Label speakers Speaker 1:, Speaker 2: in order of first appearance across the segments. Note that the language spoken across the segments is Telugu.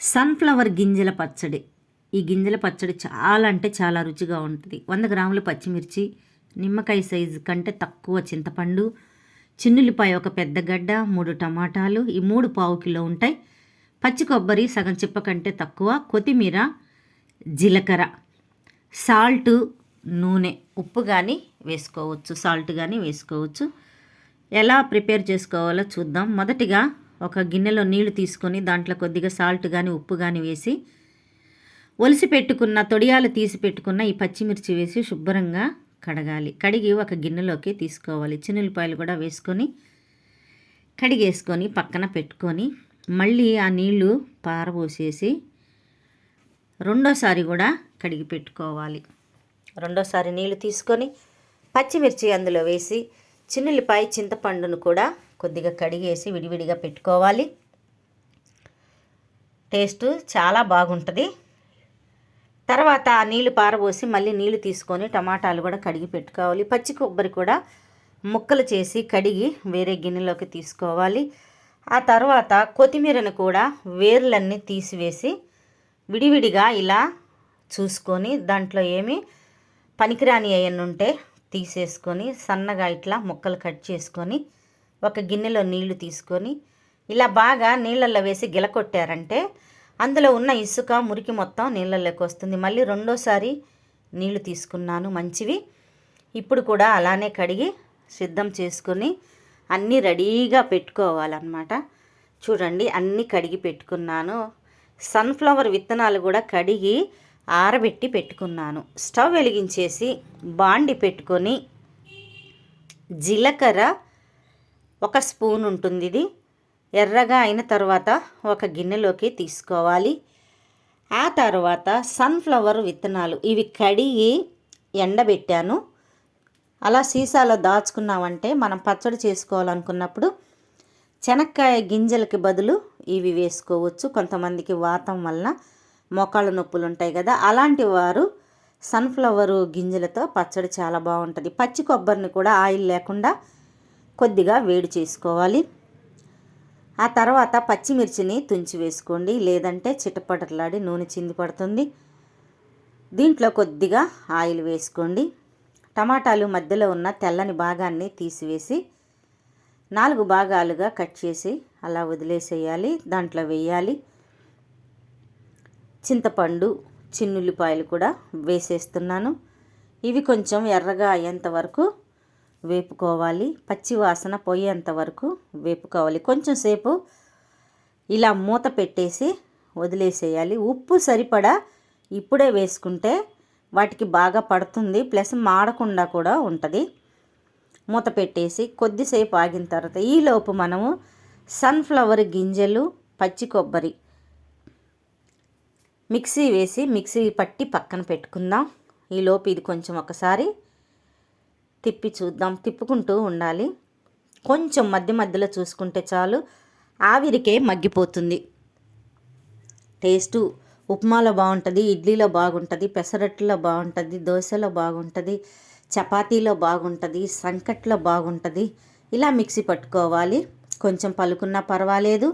Speaker 1: సన్ఫ్లవర్ గింజల పచ్చడి. ఈ గింజల పచ్చడి చాలా అంటే చాలా రుచిగా ఉంటుంది. వంద గ్రాముల పచ్చిమిర్చి నిమ్మకాయ సైజు కంటే తక్కువ చింతపండు చిన్నులిపాయ ఒక పెద్ద గడ్డ మూడు టమాటాలు ఈ మూడు పావు కిలో ఉంటాయి. పచ్చి కొబ్బరి సగం చిప్ప కంటే తక్కువ కొత్తిమీర జీలకర్ర సాల్ట్ నూనె ఉప్పు కానీ వేసుకోవచ్చు సాల్ట్ కానీ వేసుకోవచ్చు. ఎలా ప్రిపేర్ చేసుకోవాలో చూద్దాం. మొదటిగా ఒక గిన్నెలో నీళ్ళు తీసుకొని దాంట్లో కొద్దిగా సాల్ట్ కానీ ఉప్పు కానీ వేసి ఒలిసి పెట్టుకున్న తొడియాలు తీసి పెట్టుకున్న ఈ పచ్చిమిర్చి వేసి శుభ్రంగా కడగాలి. కడిగి ఒక గిన్నెలోకి తీసుకోవాలి. చిన్నులపాయలు కూడా వేసుకొని కడిగేసుకొని పక్కన పెట్టుకొని మళ్ళీ ఆ నీళ్ళు పారబోసేసి రెండోసారి కూడా కడిగి పెట్టుకోవాలి. రెండోసారి నీళ్ళు తీసుకొని పచ్చిమిర్చి అందులో వేసి చిన్నులపాయ చింతపండును కూడా కొద్దిగా కడిగేసి విడివిడిగా పెట్టుకోవాలి. టేస్ట్ చాలా బాగుంటుంది. తర్వాత ఆ పారబోసి మళ్ళీ నీళ్ళు తీసుకొని టమాటాలు కూడా కడిగి పెట్టుకోవాలి. పచ్చి కొబ్బరి కూడా ముక్కలు చేసి కడిగి వేరే గిన్నెలోకి తీసుకోవాలి. ఆ తర్వాత కొత్తిమీరను కూడా వేర్లన్నీ తీసివేసి విడివిడిగా ఇలా చూసుకొని దాంట్లో ఏమి పనికిరాని అయ్యన్నుంటే ఉంటే తీసేసుకొని సన్నగా ఇట్లా ముక్కలు కట్ చేసుకొని ఒక గిన్నెలో నీళ్ళు తీసుకొని ఇలా బాగా నీళ్ళల్లో వేసి గిలకొట్టారంటే అందులో ఉన్న ఇసుక మురికి మొత్తం నీళ్ళల్లోకి వస్తుంది. మళ్ళీ రెండోసారి నీళ్ళు తీసుకున్నాను మంచివి. ఇప్పుడు కూడా అలానే కడిగి సిద్ధం చేసుకొని అన్నీ రెడీగా పెట్టుకోవాలన్నమాట. చూడండి అన్నీ కడిగి పెట్టుకున్నాను. సన్ఫ్లవర్ విత్తనాలు కూడా కడిగి ఆరబెట్టి పెట్టుకున్నాను. స్టవ్ వెలిగించేసి బాండి పెట్టుకొని జీలకర్ర ఒక స్పూన్ ఉంటుంది ఇది. ఎర్రగా అయిన తర్వాత ఒక గిన్నెలోకి తీసుకోవాలి. ఆ తర్వాత సన్ఫ్లవర్ విత్తనాలు ఇవి కడిగి ఎండబెట్టాను. అలా సీసాలో దాచుకున్నామంటే మనం పచ్చడి చేసుకోవాలనుకున్నప్పుడు శనక్కాయ గింజలకి బదులు ఇవి వేసుకోవచ్చు. కొంతమందికి వాతం వలన మోకాళ్ళ నొప్పులు ఉంటాయి కదా అలాంటి వారు సన్ఫ్లవర్ గింజలతో పచ్చడి చాలా బాగుంటుంది. పచ్చి కొబ్బరిని కూడా ఆయిల్ లేకుండా కొద్దిగా వేడి చేసుకోవాలి. ఆ తర్వాత పచ్చిమిర్చిని తుంచి వేసుకోండి. లేదంటే చిటపటలాడి నూనె చింది పడుతుంది. దీంట్లో కొద్దిగా ఆయిల్ వేసుకోండి. టమాటాలు మధ్యలో ఉన్న తెల్లని భాగాన్ని తీసివేసి నాలుగు భాగాలుగా కట్ చేసి అలా వదిలేసేయాలి. దాంట్లో వేయాలి. చింతపండు చిన్నుల్లిపాయలు కూడా వేసేస్తున్నాను. ఇవి కొంచెం ఎర్రగా అయ్యేంత వరకు వేపుకోవాలి. పచ్చి వాసన పోయేంత వరకు వేపుకోవాలి. కొంచెం సేపు ఇలా మూత పెట్టేసి వదిలేసేయాలి. ఉప్పు సరిపడా ఇప్పుడే వేసుకుంటే వాటికి బాగా పడుతుంది. ప్లస్ మాడకుండా కూడా ఉంటుంది. మూత పెట్టేసి కొద్దిసేపు ఆగిన తర్వాత ఈలోపు మనము సన్ఫ్లవర్ గింజలు పచ్చి కొబ్బరి మిక్సీ వేసి మిక్సీ పట్టి పక్కన పెట్టుకుందాం. ఈలోపు ఇది కొంచెం ఒకసారి తిప్పి చూద్దాం తిప్పుకుంటూ ఉండాలి. కొంచెం మధ్య మధ్యలో చూసుకుంటే చాలు ఆవిరికే మగ్గిపోతుంది. టేస్టు ఉప్మాలో బాగుంటుంది ఇడ్లీలో బాగుంటుంది పెసరట్లో బాగుంటుంది దోశలో బాగుంటుంది చపాతీలో బాగుంటుంది సంకట్లో బాగుంటుంది. ఇలా మిక్సీ పట్టుకోవాలి. కొంచెం పలుకున్నా పర్వాలేదు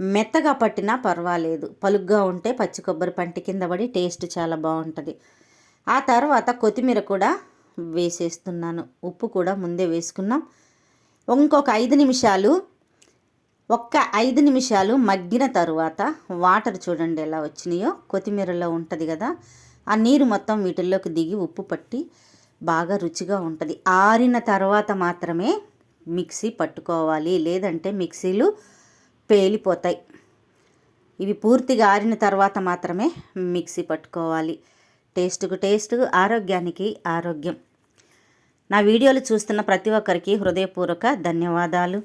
Speaker 1: మెత్తగా పట్టినా పర్వాలేదు. పలుగ్గా ఉంటే పచ్చి కొబ్బరి పంటి కింద పడి టేస్ట్ చాలా బాగుంటుంది. ఆ తర్వాత కొత్తిమీర కూడా వేసేస్తున్నాను. ఉప్పు కూడా ముందే వేసుకున్నాం. ఇంకొక ఐదు నిమిషాలు ఒక్క ఐదు నిమిషాలు మగ్గిన తరువాత వాటర్ చూడండి ఎలా వచ్చినాయో. కొత్తిమీరలో ఉంటుంది కదా ఆ నీరు మొత్తం వీటిల్లోకి దిగి ఉప్పు పట్టి బాగా రుచిగా ఉంటుంది. ఆరిన తర్వాత మాత్రమే మిక్సీ పట్టుకోవాలి. లేదంటే మిక్సీలు పేలిపోతాయి. ఇవి పూర్తిగా ఆరిన తర్వాత మాత్రమే మిక్సీ పట్టుకోవాలి. టేస్ట్కు టేస్ట్ ఆరోగ్యానికి ఆరోగ్యం. నా వీడియోలు చూస్తున్న ప్రతి ఒక్కరికి హృదయపూర్వక ధన్యవాదాలు.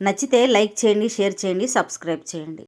Speaker 1: నచ్చితే లైక్ చేయండి షేర్ చేయండి సబ్స్క్రైబ్ చేయండి.